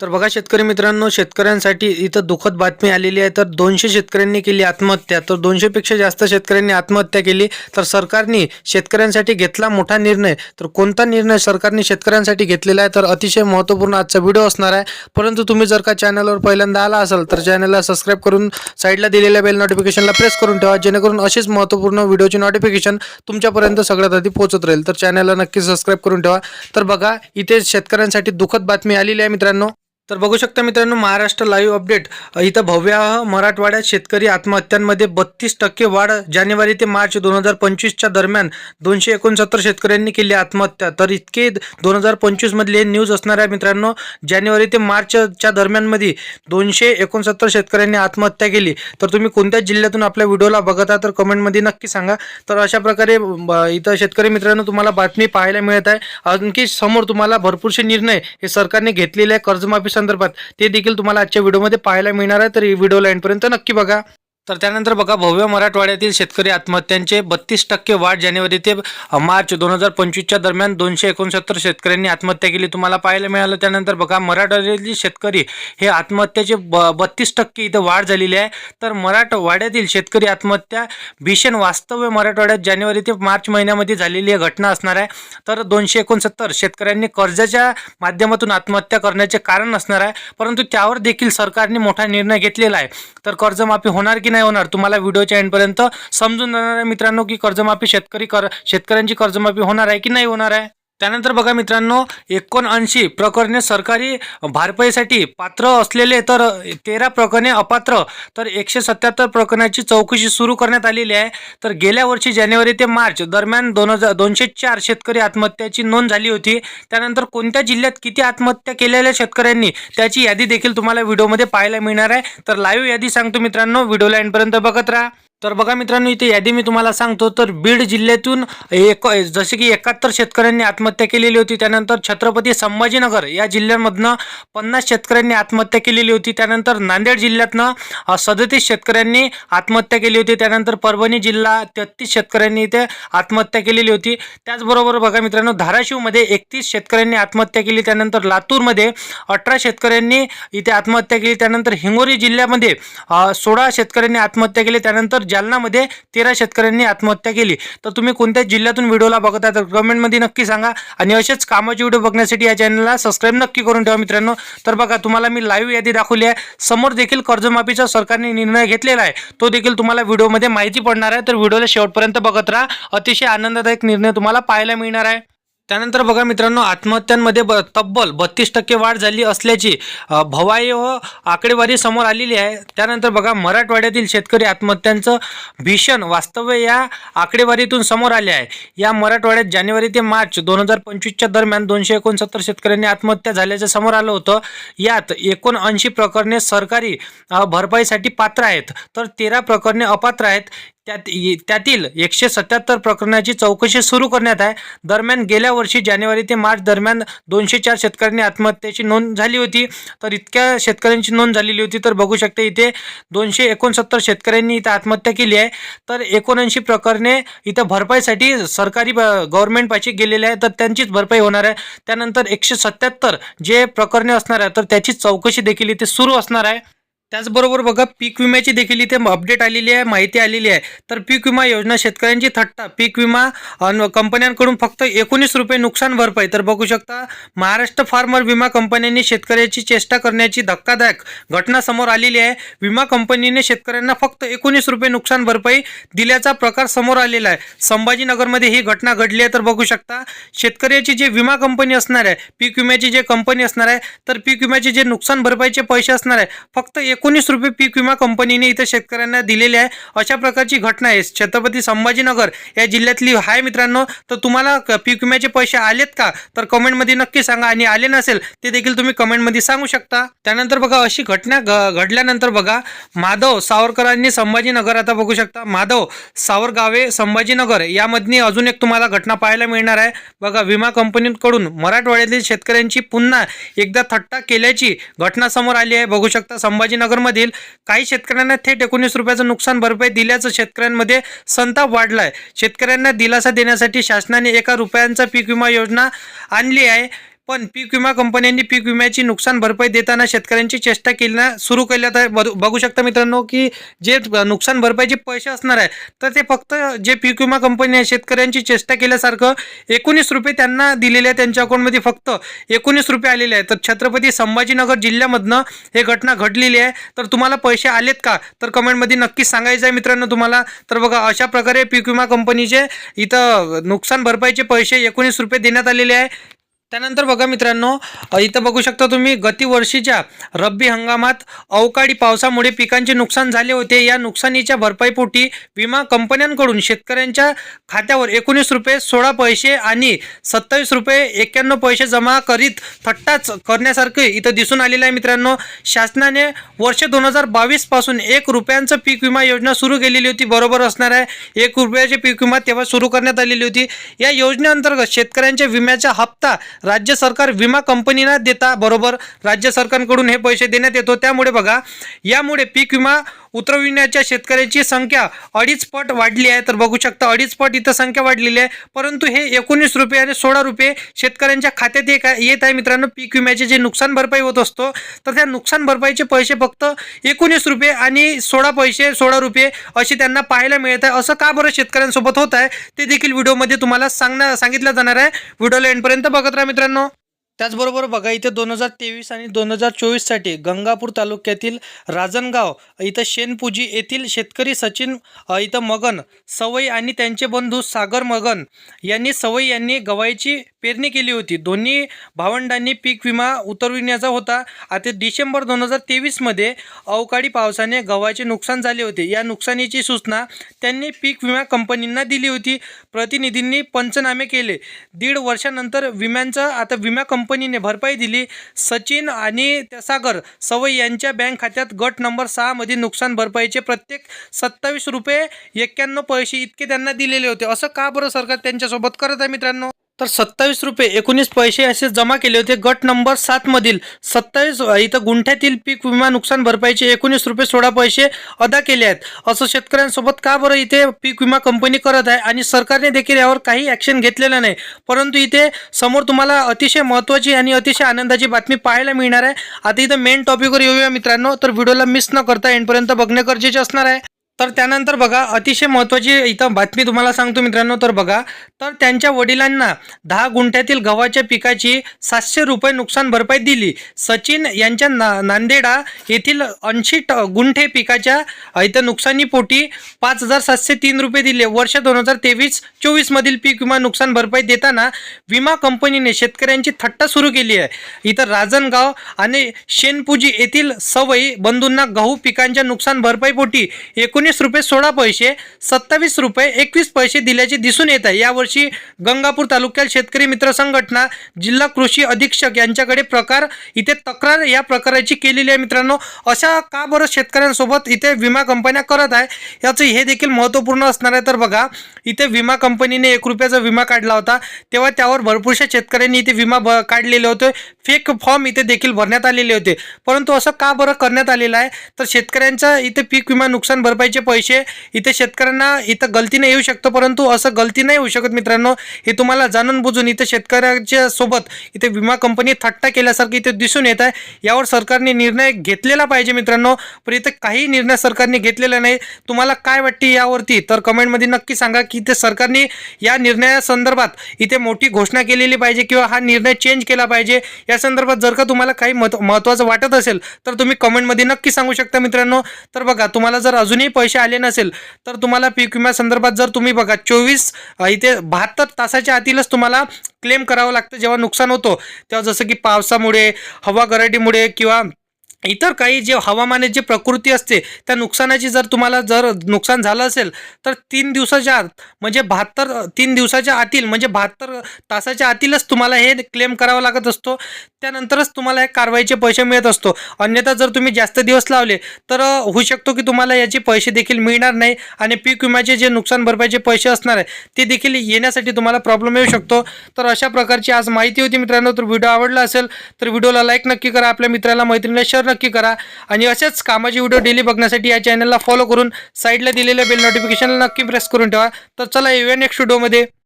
तर बघा शेतकरी मित्रांनो शेतकऱ्यांसाठी इथं दुःखद बातमी आलेली आहे. तर दोनशे शेतकऱ्यांनी केली आत्महत्या. तर दोनशेपेक्षा जास्त शेतकऱ्यांनी आत्महत्या केली. तर सरकारने शेतकऱ्यांसाठी घेतला मोठा निर्णय. तर कोणता निर्णय सरकारने शेतकऱ्यांसाठी घेतलेला आहे? तर अतिशय महत्त्वपूर्ण आजचा व्हिडिओ असणार आहे. परंतु तुम्ही जर का चॅनलवर पहिल्यांदा आला असाल तर चॅनलला सबस्क्राईब करून साईडला दिलेल्या बेल नोटिफिकेशनला प्रेस करून ठेवा. जेणेकरून अशीच महत्त्वपूर्ण व्हिडिओची नोटिफिकेशन तुमच्यापर्यंत सगळ्यात आधी पोहोचत राहील. तर चॅनलला नक्की सबस्क्राईब करून ठेवा. तर बघा इथे शेतकऱ्यांसाठी दुःखद बातमी आलेली आहे मित्रांनो. तर बघू शकता मित्रांनो महाराष्ट्र लाईव्ह अपडेट इथं भव्याह मराठवाड्यात शेतकरी आत्महत्यांमध्ये बत्तीस टक्के वाढ जानेवारी ते मार्च दोन हजार पंचवीसच्या दरम्यान दोनशे एकोणसत्तर शेतकऱ्यांनी केली आत्महत्या. तर इतके दोन हजार पंचवीसमधले हे न्यूज असणार आहे मित्रांनो जानेवारी ते मार्चच्या दरम्यानमध्ये दोनशे एकोणसत्तर शेतकऱ्यांनी आत्महत्या केली. तर तुम्ही कोणत्या जिल्ह्यातून आपल्या व्हिडिओला बघत आहात तर कमेंटमध्ये नक्की सांगा. तर अशा प्रकारे इथं शेतकरी मित्रांनो तुम्हाला बातमी पाहायला मिळत आहे. आणखी समोर तुम्हाला भरपूरसे निर्णय हे सरकारने घेतलेले आहे. कर्जमाफी संदर्भात. ते देखील तुम्हाला आजच्या व्हिडिओमध्ये पाहायला मिळणार आहे. तर व्हिडिओ व्हिडिओला एंडपर्यंत नक्की बघा. तर त्यानंतर बघा भव्य मराठवाड्यातील शेतकरी आत्महत्यांचे बत्तीस टक्के वाढ जानेवारी ते मार्च दोन हजार पंचवीसच्या दरम्यान दोनशे एकोणसत्तर शेतकऱ्यांनी आत्महत्या केली. तुम्हाला पाहायला मिळालं. त्यानंतर बघा मराठवाड्यातील शेतकरी हे आत्महत्याचे ब बत्तीस टक्के इथं वाढ झालेली आहे. तर मराठवाड्यातील शेतकरी आत्महत्या भीषण वास्तव्य मराठवाड्यात जानेवारी ते मार्च महिन्यामध्ये झालेली आहे घटना असणार आहे. तर दोनशे एकोणसत्तर शेतकऱ्यांनी कर्जाच्या माध्यमातून आत्महत्या करण्याचे कारण असणार आहे. परंतु त्यावर देखील सरकारने मोठा निर्णय घेतलेला आहे. तर कर्जमाफी होणार की नाही? नाही होणार. तुम्हाला व्हिडिओच्या एंडपर्यंत समजून जाणार आहे मित्रांनो की कर्जमाफी शेतकरी कर शेतकऱ्यांची कर्जमाफी होणार आहे की नाही होणार आहे? त्यानंतर बघा मित्रांनो एकोणऐंशी प्रकरणे सरकारी भारपाईसाठी पात्र असलेले तर तेरा प्रकरणे अपात्र तर एकशे सत्याहत्तर प्रकरणाची चौकशी सुरू करण्यात आलेली आहे. तर गेल्या वर्षी जानेवारी ते मार्च दरम्यान दोन हजार दोनशे चार शेतकरी आत्महत्याची नोंद झाली होती. त्यानंतर कोणत्या जिल्ह्यात किती आत्महत्या केलेल्या शेतकऱ्यांनी त्याची यादी देखील तुम्हाला व्हिडिओमध्ये पाहायला मिळणार आहे. तर लाईव्ह यादी सांगतो मित्रांनो व्हिडिओला एंडपर्यंत बघत राहा. तर बघा मित्रांनो इथे यादी मी तुम्हाला सांगतो. तर बीड जिल्ह्यातून एक जसे की एकाहत्तर शेतकऱ्यांनी आत्महत्या केलेली होती त्यानंतर छत्रपती संभाजीनगर या जिल्ह्यांमधनं पन्नास शेतकऱ्यांनी आत्महत्या केलेली होती त्यानंतर नांदेड जिल्ह्यातनं सदतीस शेतकऱ्यांनी आत्महत्या केली होती त्यानंतर परभणी जिल्हा तेहतीस शेतकऱ्यांनी इथे आत्महत्या केलेली होती. त्याचबरोबर बघा मित्रांनो धाराशिवमध्ये एकतीस शेतकऱ्यांनी आत्महत्या केली त्यानंतर लातूरमध्ये अठरा शेतकऱ्यांनी इथे आत्महत्या केली त्यानंतर हिंगोली जिल्ह्यामध्ये सोळा शेतकऱ्यांनी आत्महत्या केली त्यानंतर जालनामध्ये तेरा शेतकऱ्यांनी आत्महत्या केली. तर तुम्ही कोणत्या जिल्ह्यातून व्हिडिओला बघत तर कमेंटमध्ये नक्की सांगा. आणि असेच कामाचे व्हिडिओ बघण्यासाठी या चॅनलला सबस्क्राईब नक्की करून ठेवा मित्रांनो. तर बघा तुम्हाला मी लाईव्ह यादी दाखवली आहे. समोर देखील कर्जमाफीचा सरकारने निर्णय घेतलेला आहे. तो देखील तुम्हाला व्हिडिओमध्ये माहिती पडणार आहे. तर व्हिडिओला शेवटपर्यंत बघत राहा. अतिशय आनंददायक निर्णय तुम्हाला पाहायला मिळणार आहे. त्यानंतर बघा मित्रांनो आत्महत्यांमध्ये ब तब्बल बत्तीस टक्के वाढ झाली असल्याची भवाय आकडेवारी समोर आलेली आहे. त्यानंतर बघा मराठवाड्यातील शेतकरी आत्महत्यांचं भीषण वास्तव्य या आकडेवारीतून समोर आले आहे. या मराठवाड्यात जानेवारी ते मार्च दोन हजार पंचवीसच्या दरम्यान दोनशे एकोणसत्तर शेतकऱ्यांनी आत्महत्या झाल्याचं समोर आलं होतं. यात एकोणऐंशी प्रकरणे सरकारी भरपाईसाठी पात्र आहेत. तर तेरा प्रकरणे अपात्र आहेत. त्यातील एकशे सत्याहत्तर प्रकरणाची चौकशी सुरू करण्यात आहे. दरम्यान गेल्या वर्षी जानेवारी ते मार्च दरम्यान दोनशे चार शेतकऱ्यांनी आत्महत्येची नोंद झाली होती. तर इतक्या शेतकऱ्यांची नोंद झालेली होती तर बघू शकते इथे दोनशे एकोणसत्तर शेतकऱ्यांनी इथं आत्महत्या केली आहे. तर एकोणऐंशी प्रकरणे इथं भरपाईसाठी सरकारी गव्हर्नमेंटपाशी गेलेले आहे तर त्यांचीच भरपाई होणार आहे. त्यानंतर एकशे सत्याहत्तर जे प्रकरणे असणार आहे तर त्याची चौकशी देखील इथे सुरू असणार आहे. त्याचबरोबर बघा पीक विम्याची देखील इथे अपडेट आलेली आहे माहिती आलेली आहे. तर पीक विमा योजना शेतकऱ्यांची थट्टा. पीक विमा अन कंपन्यांकडून फक्त एकोणीस रुपये नुकसान भरपाई. तर बघू शकता महाराष्ट्र फार्मर विमा कंपन्यांनी शेतकऱ्याची चेष्टा करण्याची धक्कादायक घटना समोर आलेली आहे. विमा कंपनीने शेतकऱ्यांना फक्त एकोणीस रुपये नुकसान भरपाई दिल्याचा प्रकार समोर आलेला आहे. संभाजीनगरमध्ये ही घटना घडली आहे. तर बघू शकता शेतकऱ्याची जे विमा कंपनी असणार आहे पीक विम्याची जे कंपनी असणार आहे तर पीक विम्याचे जे नुकसान भरपाईचे पैसे असणार आहे फक्त एकोणीस रुपये पीक विमा कंपनीने इथं शेतकऱ्यांना दिलेले आहे. अशा प्रकारची घटना आहे. छत्रपती संभाजीनगर या जिल्ह्यातली. आहे मित्रांनो तर तुम्हाला क- पीक विम्याचे पैसे आलेत का? तर कमेंटमध्ये नक्की सांगा. आणि आले नसेल ते देखील तुम्ही कमेंटमध्ये सांगू शकता. त्यानंतर बघा अशी घटना घ- घडल्यानंतर बघा माधव सावरकरांनी संभाजीनगर आता बघू शकता माधव सावरगावे संभाजीनगर यामधनी अजून एक तुम्हाला घटना पाहायला मिळणार आहे. बघा विमा कंपनीकडून मराठवाड्यातील शेतकऱ्यांची पुन्हा एकदा थट्टा केल्याची घटना समोर आली आहे. बघू शकता संभाजीनगरमधील काही शेतकऱ्यांना थेट एकोणीस रुपयाचं नुकसान भरपाई दिल्याचं शेतकऱ्यांमध्ये संताप वाढला आहे शेतकऱ्यांना दिलासा देण्यासाठी शासनाने एका रुपयांचा पीक विमा योजना आणली आहे. पण पीक विमा कंपन्यांनी पीक विम्याची नुकसान भरपाई देताना शेतकऱ्यांची चेष्टा केल्या सुरू केल्यात आहे बघू शकता मित्रांनो की जे नुकसान भरपाईचे पैसे असणार आहे तर ते फक्त जे पीक विमा कंपनी आहे शेतकऱ्यांची चेष्टा केल्यासारखं एकोणीस रुपये त्यांना दिलेले आहे त्यांच्या अकाउंटमध्ये. फक्त एकोणीस रुपये आलेले आहे तर छत्रपती संभाजीनगर जिल्ह्यामधनं हे घटना घडलेली आहे. तर तुम्हाला पैसे आलेत का? तर कमेंटमध्ये नक्कीच सांगायचं आहे मित्रांनो तुम्हाला. तर बघा अशा प्रकारे पीक विमा कंपनीचे इथं नुकसान भरपाईचे पैसे एकोणीस रुपये देण्यात आलेले आहे. त्यानंतर बघा मित्रांनो इथं बघू शकता तुम्ही गतिवर्षीच्या रब्बी हंगामात अवकाळी पावसामुळे पिकांचे नुकसान झाले होते. या नुकसानीच्या भरपाईपोटी विमा कंपन्यांकडून शेतकऱ्यांच्या खात्यावर एकोणीस रुपये सोळा पैसे आणि सत्तावीस रुपये एक्क्याण्णव पैसे जमा करीत थट्टाच करण्यासारखे इथं दिसून आलेलं आहे मित्रांनो. शासनाने वर्ष दोन हजार बावीसपासून एक रुपयांचं पीक विमा योजना सुरू केलेली होती. बरोबर असणार आहे. एक रुपयाची पीक विमा तेव्हा सुरू करण्यात आलेली होती. या योजनेअंतर्गत शेतकऱ्यांच्या विम्याचा हप्ता राज्य सरकार विमा कंपनीना देता बरोबर. राज्य सरकारकडून हे पैसे देण्यात येतो. त्यामुळे बघा यामुळे पीक विमा उतरविण्याच्या शेतकऱ्याची संख्या अडीच पट वाढली आहे. तर बघू शकता अडीच पट इथं संख्या वाढलेली आहे. परंतु हे एकोणीस रुपये आणि सोळा रुपये शेतकऱ्यांच्या खात्यात एक येत आहे मित्रांनो पीक विम्याचे जे नुकसान भरपाई होत असतो तर त्या नुकसान भरपाईचे पैसे फक्त एकोणीस रुपये आणि सोळा पैसे सोळा रुपये असे त्यांना पाहायला मिळत आहे. असं का बरं शेतकऱ्यांसोबत होत आहे? ते देखील व्हिडिओमध्ये तुम्हाला सांगण्या सांगितलं जाणार आहे. व्हिडिओला एंडपर्यंत बघत राहा मित्रांनो. त्याचबरोबर बघा इथे दोन हजार तेवीस आणि दोन हजार चोवीससाठी गंगापूर तालुक्यातील राजनगाव इथं शेनपूजी येथील शेतकरी सचिन इथं मगन सवई आणि त्यांचे बंधू सागर मगन यांनी सवई यांनी गव्हाची पेरणी केली होती. दोन्ही भावंडांनी पीक विमा उतरविण्याचा होता. आता डिसेंबर दोन हजार तेवीसमध्ये अवकाळी पावसाने गव्हाचे नुकसान झाले होते. या नुकसानीची सूचना त्यांनी पीक विमा कंपनींना दिली होती. प्रतिनिधींनी पंचनामे केले. दीड वर्षानंतर विम्यांचा आता विमा कंपनीने भरपाई दिली. सचिन आणि त्या सागर सवय यांच्या बँक खात्यात गट नंबर सहामध्ये नुकसान भरपाईचे प्रत्येक सत्तावीस रुपये एक्क्याण्णव पैसे इतके त्यांना दिलेले होते. असं का बरं सरकार त्यांच्यासोबत करत आहे मित्रांनो? तर सत्तावीस रुपये. एकोणीस पैसे असे जमा केले होते. गट नंबर सातमधील सत्तावीस इथं गुंठ्यातील पीक विमा नुकसान भरपाईचे एकोणीस रुपये सोळा पैसे अदा केले आहेत. असं शेतकऱ्यांसोबत का बरं इथे पीक विमा कंपनी करत आहे? आणि सरकारने देखील यावर काही ॲक्शन घेतलेलं नाही. परंतु इथे समोर तुम्हाला अतिशय महत्त्वाची आणि अतिशय आनंदाची बातमी पाहायला मिळणार आहे. आता इथं मेन टॉपिकवर येऊया मित्रांनो. तर व्हिडिओला मिस न करता एंडपर्यंत बघणे गरजेचे असणार आहे. तर त्यानंतर बघा अतिशय महत्त्वाची इथं बातमी तुम्हाला सांगतो मित्रांनो. तर बघा तर त्यांच्या वडिलांना दहा गुंठ्यातील गव्हाच्या पिकाची सातशे रुपये नुकसान भरपाई दिली. सचिन यांच्या ना नांदेडा येथील ऐंशी ट गुंठे पिकाच्या इथं नुकसानीपोटी पाच हजार सातशे तीन रुपये दिले. वर्ष दोन हजार तेवीस चोवीसमधील पीक विमा नुकसान भरपाई देताना विमा कंपनीने शेतकऱ्यांची थट्टा सुरू केली आहे. इथं राजनगाव आणि शेनपुजी येथील सवयी बंधूंना गहू पिकांच्या नुकसान भरपाईपोटी एकोणीस रुपये सोळा पैसे सत्तावीस रुपये एकवीस पैसे दिल्याचे दिसून येत आहे. यावर्षी गंगापूर तालुक्यात शेतकरी मित्र संघटना जिल्हा कृषी अधीक्षक यांच्याकडे प्रकार इथे तक्रार या प्रकाराची केलेली आहे मित्रांनो. अशा का बरं शेतकऱ्यांसोबत इथे विमा कंपन्या करत आहे याचं हे देखील महत्त्वपूर्ण असणार आहे. तर बघा इथे विमा कंपनीने एक रुपयाचा विमा काढला होता. तेव्हा त्यावर भरपूरशा शेतकऱ्यांनी इथे विमा ब काढलेले होते. फेक फॉर्म इथे देखील भरण्यात आलेले होते. परंतु असं का बरं करण्यात आलेलं आहे? तर शेतकऱ्यांचा इथे पीक विमा नुकसान भरपाईचे पैसे इथे शेतकऱ्यांना इथं गलतीने येऊ शकतं परंतु असं गलती नाही होऊ शकत मित्रांनो हे तुम्हाला जाणून बुजून इथे शेतकऱ्याच्या सोबत इथे विमा कंपनी थट्टा केल्यासारखं इथे दिसून येत आहे. यावर सरकारने निर्णय घेतलेला पाहिजे मित्रांनो पण इथे काही निर्णय सरकारने घेतलेला नाही. तुम्हाला काय वाटते यावरती? तर कमेंटमध्ये नक्की सांगा की इथे सरकारने या निर्णयासंदर्भात इथे मोठी घोषणा केलेली पाहिजे किंवा हा निर्णय चेंज केला पाहिजे? या संदर्भात जर का तुम्हाला काही मत महत्त्वाचं वाटत असेल तर तुम्ही कमेंटमध्ये नक्की सांगू शकता मित्रांनो. तर बघा तुम्हाला जर अजूनही पैसे पैसे आले नसेल तर तुम्हाला पीक विम्या संदर्भात जर तुम्ही बघा चोवीस इथे बहात्तर तासाच्या आतीलच तुम्हाला क्लेम करावं लागतं जेव्हा नुकसान होतो तेव्हा जसं की पावसामुळे हवा गरडीमुळे किंवा इतर काही जे हवामानाची जे प्रकृती असते त्या नुकसानाची जर तुम्हाला जर नुकसान झालं असेल तर तीन दिवसाच्या आत म्हणजे बहात्तर तीन दिवसाच्या आतील म्हणजे बहात्तर तासाच्या आतीलच तुम्हाला हे क्लेम करावा लागत असतो. त्यानंतरच तुम्हाला हे कारवाईचे पैसे मिळत असतो. अन्यथा जर तुम्ही जास्त दिवस लावले तर होऊ शकतो की तुम्हाला याचे पैसे देखील मिळणार नाही आणि पीक विम्याचे जे नुकसान भरपाईचे पैसे असणार आहे ते देखील येण्यासाठी तुम्हाला प्रॉब्लेम येऊ शकतो. तर अशा प्रकारची आज माहिती होती मित्रांनो. तर व्हिडिओ आवडला असेल तर व्हिडिओला लाईक नक्की करा. आपल्या मित्राला मैत्रिणीला शेअर नक्की करा. आणि असेच कामाचे व्हिडिओ डेली बघण्यासाठी या चॅनलला फॉलो करून साईडला दिलेल्या बेल नोटिफिकेशनला नक्की प्रेस करून ठेवा. तर चला येऊया नेक्स्ट व्हिडिओमध्ये